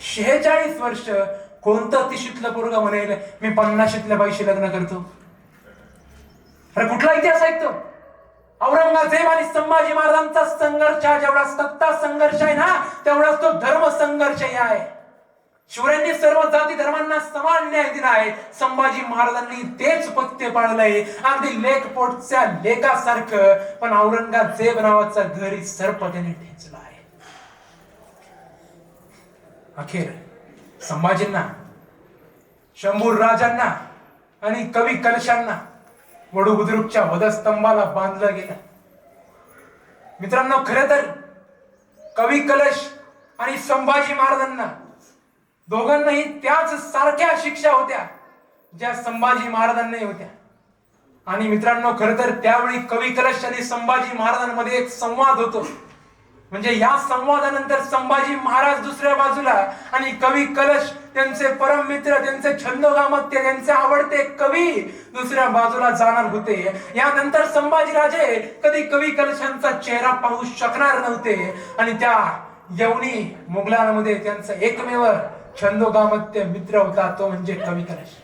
शेहेचाळीस वर्ष कोणतं तिशीतलं पोरग म्हणेल मी पन्नाशीतल्या बाईशी लग्न करतो. अरे कुठला इतिहास ऐकतो औरंगजेब आणि संभाजी महाराजांचा संघर्ष हा जेवढा सत्ता संघर्ष आहे ना तेवढाच तो धर्म संघर्षही आहे. शिवरायांनी सर्व जाती धर्मांना समान न्याय दिला आहे. संभाजी महाराजांनी तेच पत्ते पाळलंय. अगदी लेखपोटच्या लेखासारखं पण औरंगजेब नावाचा घरी सर्प त्याने ठेचला आहे. अखेर संभाजींना शंभूर राजांना आणि कवी कलशांना वडू बुद्रुकच्या वधस्तंभाला बांधलं गेलं. मित्रांनो खरं तर कवी कलश आणि संभाजी महाराजांना दोघांनाही त्याच सारख्या शिक्षा होत्या ज्या संभाजी महाराजांनाही होत्या. आणि मित्रांनो खरं तर त्यावेळी कवी कलश आणि संभाजी महाराजांमध्ये एक संवाद होतो. म्हणजे या संवादानंतर संभाजी महाराज दुसऱ्या बाजूला आणि कवी कलश त्यांचे परम मित्र त्यांचे छंदोगामत्य त्यांचे आवडते कवी दुसऱ्या बाजूला जाणार होते. यानंतर संभाजी राजे कधी कवी कलशांचा चेहरा पाहू शकणार नव्हते. आणि त्या यवनी मुघलांमध्ये त्यांचा एकमेव छंदोगामत्य मित्र होता तो म्हणजे कवी कलश.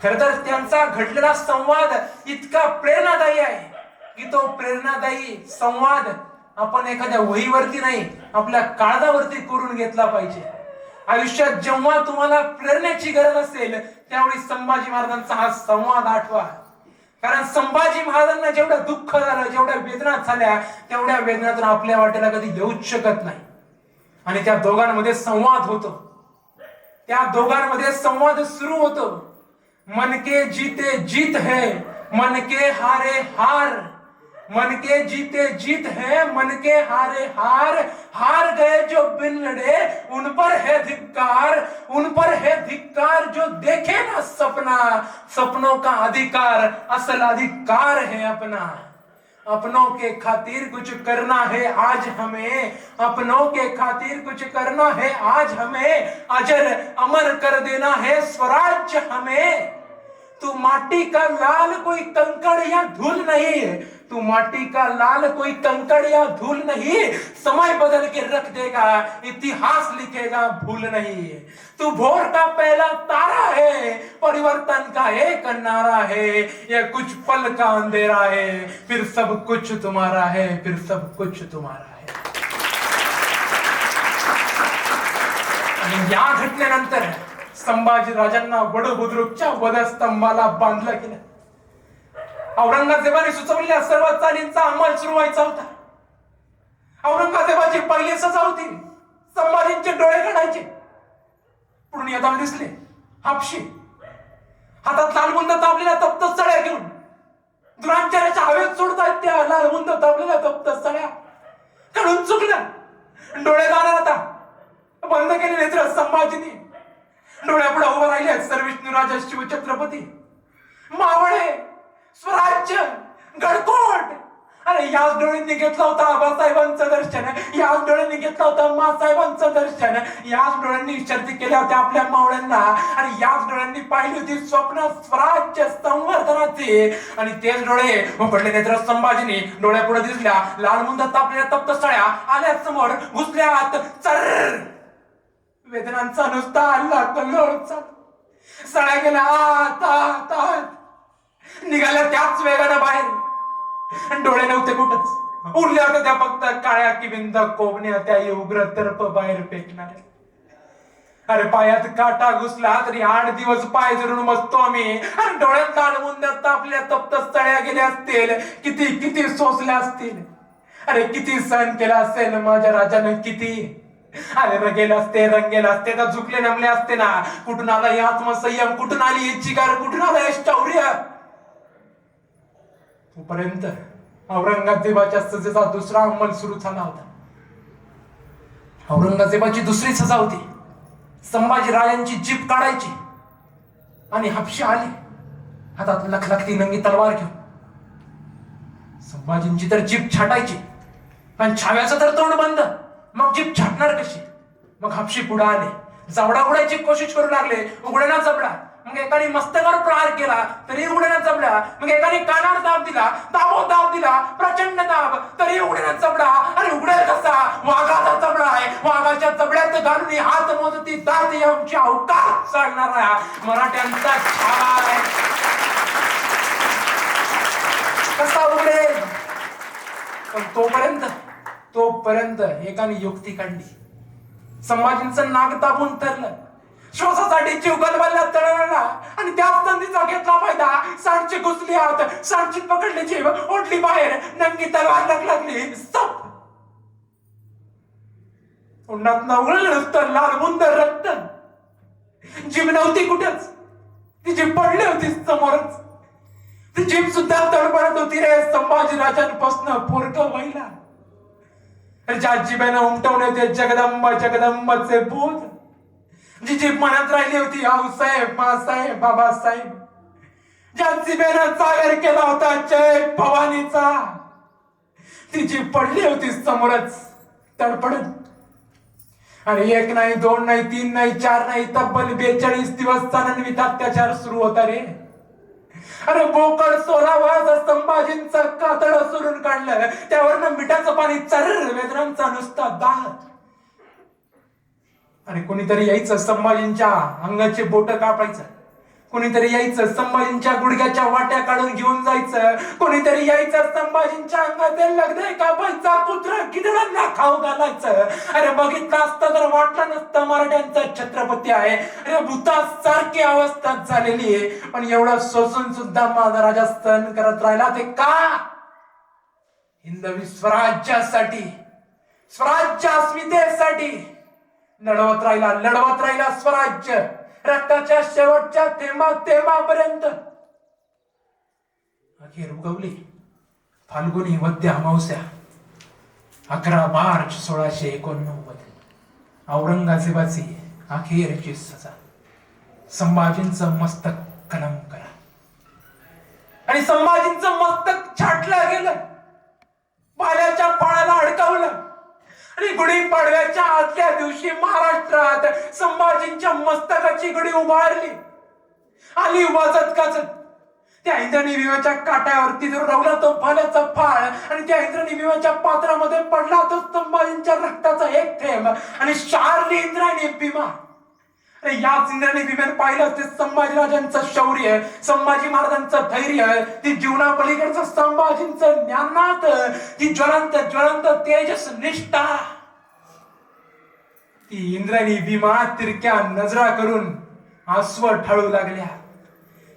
खर तर त्यांचा घडलेला संवाद इतका प्रेरणादायी आहे की तो प्रेरणादायी संवाद आपण एखाद्या वहीवरती नाही आपल्या काळजावरती करून घेतला पाहिजे. आयुष्यात जेव्हा तुम्हाला प्रेरणेची गरज असेल त्यावेळी संभाजी महाराजांचा हा संवाद आठवा. कारण संभाजी महाराजांना जेवढं दुःख झालं जेवढ्या वेदना झाल्या तेवढ्या वेदनातून आपल्या वाटेला कधी येऊच शकत नाही. आणि त्या दोघांमध्ये संवाद होतो. त्या दोघांमध्ये संवाद सुरू होतो. मन के जीते जीत है मन के हारे हार. मन के जीते जीत है, मन के हारे हार हार गए जो बिन लड़े, उन पर है धिक्कार, उन पर है धिक्कार जो देखे ना सपना, सपनों का अधिकार, असल अधिकार है अपना। अपनों के खातिर कुछ करना है आज हमें, अपनों के खातिर कुछ करना है आज हमें, अजर अमर कर देना है स्वराज्य हमें। तू माटी का लाल कोई कंकड़ या धूल नहीं है। तू माटी का लाल कोई कंकड़ या धूल नहीं। समय बदल के रख देगा, इतिहास लिखेगा, भूल नहीं है। तू भोर का पहला तारा है, परिवर्तन का एक नारा है। यह कुछ पल का अंधेरा है, फिर सब कुछ तुम्हारा है, फिर सब कुछ तुम्हारा है। या घटनेनंतर संभाजी राजांना वडबुद्रुकच्या वधस्तंभाला बांधलं गेलं. औरंगजेबाने सुचवलेल्या सर्व चालींचा अंमल सुरू व्हायचा होता. औरंगजेबाची पहिली सजा होती संभाजींचे डोळे काढायचे पुढून येताना दिसले हापशी. हातात लालबुंद तापलेल्या तप्त सळ्या घेऊन. दुरांचार्याच्या हवेत सोडतायत त्या लालबुंद तापलेल्या तप्त सळ्या. काढून चुकल्या डोळे जाणार आता बंद केले नेत्र संभाजीने डोळ्यापुढे उभं राहिले सर्विष्णू राजा शिवछत्रपती मावळे स्वराज्य गडकोट अरे याच डोळ्यांनी घेतला होता आबासाहेबांचं दर्शन. याच डोळ्यांनी घेतलं होतं मासाहेबांचं दर्शन. याच डोळ्यांनी शर्ती केल्या होत्या आपल्या मावळ्यांना. आणि याच डोळ्यांनी पाहिली होती स्वप्न स्वराज्य संवर्धनाचे. आणि तेच डोळे उघडले नेत्र संभाजीने डोळ्यापुढे दिसल्या. लाल मुंद तापलेल्या तप्त सळ्या आल्या समोर घुसल्या आत चर वेदनांचा नुसता हल्ला कल्लोळ सळा सळ्या गेल्या आत आत आत निघाल्या त्याच वेगानं बाहेर. आणि डोळे नव्हते कुठंच. उरल्या होत्या त्या फक्त काळ्या किबिंद कोबण्या त्या उग्र तर्प बाहेर फेकणार अरे पायात काटा घुसला तरी आठ दिवस पाय धरून बसतो आम्ही. आणि डोळ्यात लाल मुंद्यात आपल्या तप्त सळ्या गेल्या असतील. किती किती सोसल्या असतील. अरे किती सहन केला असेल माझ्या राजानं किती? अरे रगेल असते रंगेल असते तर झुकले नमले असते ना. कुठून आला हे आत्मसंयम? कुठून आली ही चिकार? कुठून आला हे शौर्य? तोपर्यंत औरंगजेबाच्या सजेचा दुसरा अंमल सुरू झाला होता. औरंगजेबाची दुसरी सजा होती. संभाजी राजांची जीप काढायची. आणि हापशी आली. हातात लखलखती नंगी तलवार घेऊन. संभाजींची तर जीप छाटायची. पण छाव्याचं तर तोंड बंद. मग जीप छाटणार कशी? मग हापशी पुढे आले. जावडा उडायची कोशिश करू लागले. उघडना जबडा. मग एकाने मस्तकावर प्रहार केला तरी उघड्यानं चबडा मग एकाने कानावर दाब दिला दाबो दाब दिला प्रचंड दाब. तरी उघड्यानं जबडा. अरे उघडेल कसा? वाघाचा जबडा आहे. वाघाच्या जबड्यात घालून हात मोजती दात आमची अवकाश चालणारा मराठ्यांचा छावा आहे कसा उघडेल? पण तोपर्यंत तोपर्यंत एकाने युक्ती काढली. संभाजींचं नाक दाबून तरलं श्वासासाठी जीव गलबलला तळवला आणि त्याच संधीचा घेतला फायदा. सांडची घुसली आत सांडची पकडली जीव ओढली बाहेर नंगी तलवार लागली. सप! उन्हात उघडलं नुसतं लाल बुंद रक्त. जीभ नव्हती कुठंच. ती जीभ पडली होती समोरच. ती जीभ सुद्धा तडपडत होती रे. संभाजी राजांपासून पोरक त्याच्या आजीबाईनं उमटवले होते जगदंब जगदंबाचे बोध जी जी मनात राहिली होती आऊसाहेब मासाहेब बाबासाहेब ज्या जिभेनं जागर केला होता जय भवानीचा. ती पडली होती समोरच तडपडत आणि एक नाही दोन नाही तीन नाही चार नाही तब्बल बेचाळीस दिवस चानन्वित अत्याचार सुरू होता रे. अरे बोकड सोलावा संभाजींचं कातड सोडून काढलं त्यावरनं मिठाचं पाणी चर वेदनांचा नुसता दात. आणि कोणीतरी यायचं संभाजींच्या अंगाचे बोट कापायचं. कोणीतरी यायचं संभाजींच्या गुडघ्याच्या वाट्या काढून घेऊन जायचं. कोणीतरी यायचं संभाजींच्या अंगाचे लग्न कापायचा पुत्र किदळांना खाऊ घालायचं. अरे बघितलं असतं तर वाटलं नसतं मराठ्यांचा छत्रपती आहे. अरे भूतासारखी अवस्था झालेली आहे. पण एवढं सोसून सुद्धा माझा राजा स्तन करत राहिला ते का? हिंदवी स्वराज्यासाठी स्वराज्य अस्मितेसाठी लढवत राहिला लढवत राहिला स्वराज्य. रक्ताच्या शेवटच्या थेंबा थेंबापर्यंत अखेर उगवली. फाल्गुनी वद्य अमावस्या. अकरा मार्च सोळाशे एकोणनव्वद. औरंगजेबाची अखेरची सजा. संभाजींचं मस्तक कलम करा. आणि संभाजींचं मस्तक छाटलं गेलं. पाल्याच्या पाण्याला अडकावलं. आणि गुढी पाडव्याच्या आदल्या दिवशी महाराष्ट्रात संभाजींच्या मस्तकाची गुढी उभारली. आली वाजत गाजत त्या इंद्रणी विवाच्या काट्यावरती जो रवला तो पाण्याचा फाळ आणि त्या इंद्रणी विवाच्या पात्रामध्ये पडला तो संभाजींच्या रक्ताचा एक थेंब. आणि शारली इंद्राणी भीमा अरे याच इंद्राने विमेन पाहिलं ते संभाजीराजांचं शौर्य संभाजी महाराजांचं धैर्य ती जीवना पलीकडचं संभाजींचं ज्ञानात ती ज्वलंत ज्वलंत तेजस निष्ठा. ती इंद्राणी भीमा तिरक्या नजरा करून आस्व ठळू लागल्या.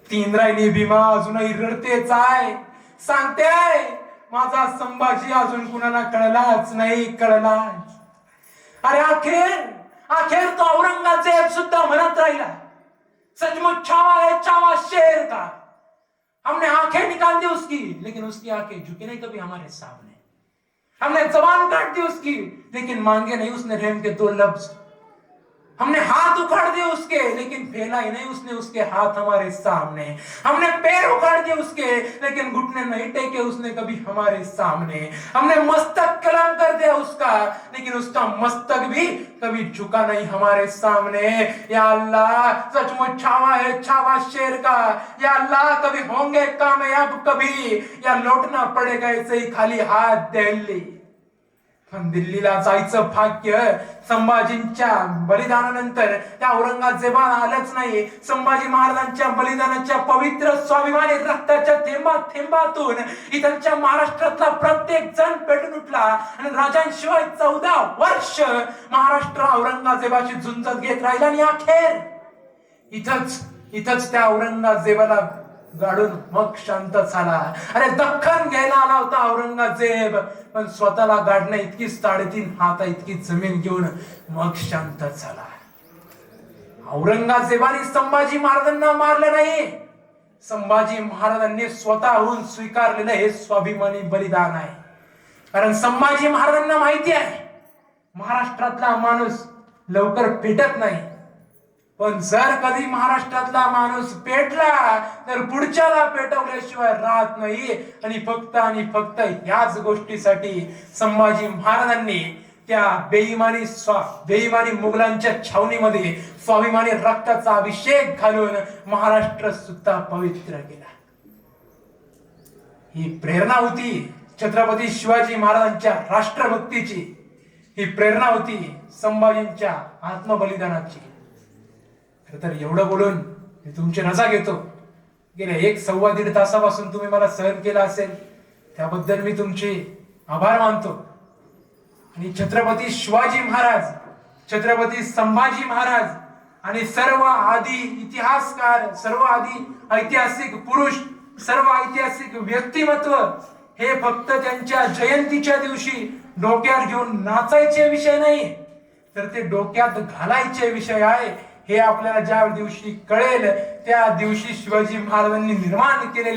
ती इंद्रायणी भीमा अजूनही रडतेच आहे. सांगते माझा संभाजी अजून कुणाला कळलाच नाही कळला अरे अखेर अखेर तो औरंगजेब सुद्धा म्हणत राहिला. सचमुच छावा है छावा शेर का? हमने आंखें निकाल दी उसकी लेकिन उसकी आंखें झुकी नहीं कभी हमारे सामने। हमने जबान काट दी उसकी लेकिन मांगे नहीं उसने रेम के दो लफ्ज हमने हाथ उखाड़ दिए उसके लेकिन फैला ही नहीं उसने उसके हाथ हमारे सामने। हमने पैर उखाड़ दिए उसके लेकिन घुटने नहीं टेके उसने कभी हमारे सामने। हमने मस्तक कलम कर दिया उसका लेकिन उसका मस्तक भी कभी झुका नहीं हमारे सामने। या अल्लाह सचमुच छावा है छावा शेर का। या अल्लाह कभी होंगे कामयाब कभी। या लौटना पड़ेगा ऐसे ही खाली हाथ दिल्ली दिल्लीला जायचं भाग्य संभाजींच्या बलिदानानंतर त्या औरंगजेबाला आलंच नाही संभाजी महाराजांच्या बलिदानाच्या पवित्र स्वाभिमानी रक्ताच्या थेंबा थेंबातून इथलच्या महाराष्ट्रातला प्रत्येक जण पेटून उठला आणि राजांशिवाय चौदा वर्ष महाराष्ट्र औरंगजेबाची झुंजत घेत राहिला आणि अखेर इथंच इथंच त्या औरंगजेबाला गाडून मग शांत झाला. अरे दख्खन घ्यायला आला होता औरंगजेब. पण स्वतःला गाडणं इतकी साडेतीन हाता इतकी जमीन घेऊन मग शांत झाला. औरंगजेबाने संभाजी महाराजांना मारलं नाही. संभाजी महाराजांनी स्वतःहून स्वीकारलेलं हे स्वाभिमानी बलिदान आहे. कारण संभाजी महाराजांना माहिती आहे महाराष्ट्रातला माणूस लवकर पेटत नाही. पण जर कधी महाराष्ट्रातला माणूस पेटला तर पुढच्याला पेटवल्याशिवाय राहत नाही. आणि फक्त आणि फक्त याच गोष्टीसाठी संभाजी महाराजांनी त्या बेईमानी स्वा बेईमानी मुघलांच्या छावणीमध्ये स्वाभिमानी रक्ताचा अभिषेक घालून महाराष्ट्र सुद्धा पवित्र केला. ही प्रेरणा होती छत्रपती शिवाजी महाराजांच्या राष्ट्रभक्तीची. ही प्रेरणा होती संभाजींच्या आत्मबलिदानाची. खरं तर एवढं बोलून मी तुमची रजा घेतो. गेल्या एक सव्वा दीड तासापासून तुम्ही मला सहन केला असेल त्याबद्दल मी तुमचे आभार मानतो. आणि छत्रपती शिवाजी महाराज छत्रपती संभाजी महाराज आणि सर्व आदी इतिहासकार सर्व आदी ऐतिहासिक पुरुष सर्व ऐतिहासिक व्यक्तिमत्व हे फक्त त्यांच्या जयंतीच्या दिवशी डोक्यात घेऊन नाचायचे विषय नाही तर ते डोक्यात घालायचे विषय आहे. हे आपल्याला ज्या दिवशी कळेल त्या दिवशी शिवाजी महाराजांनी निर्माण केलेले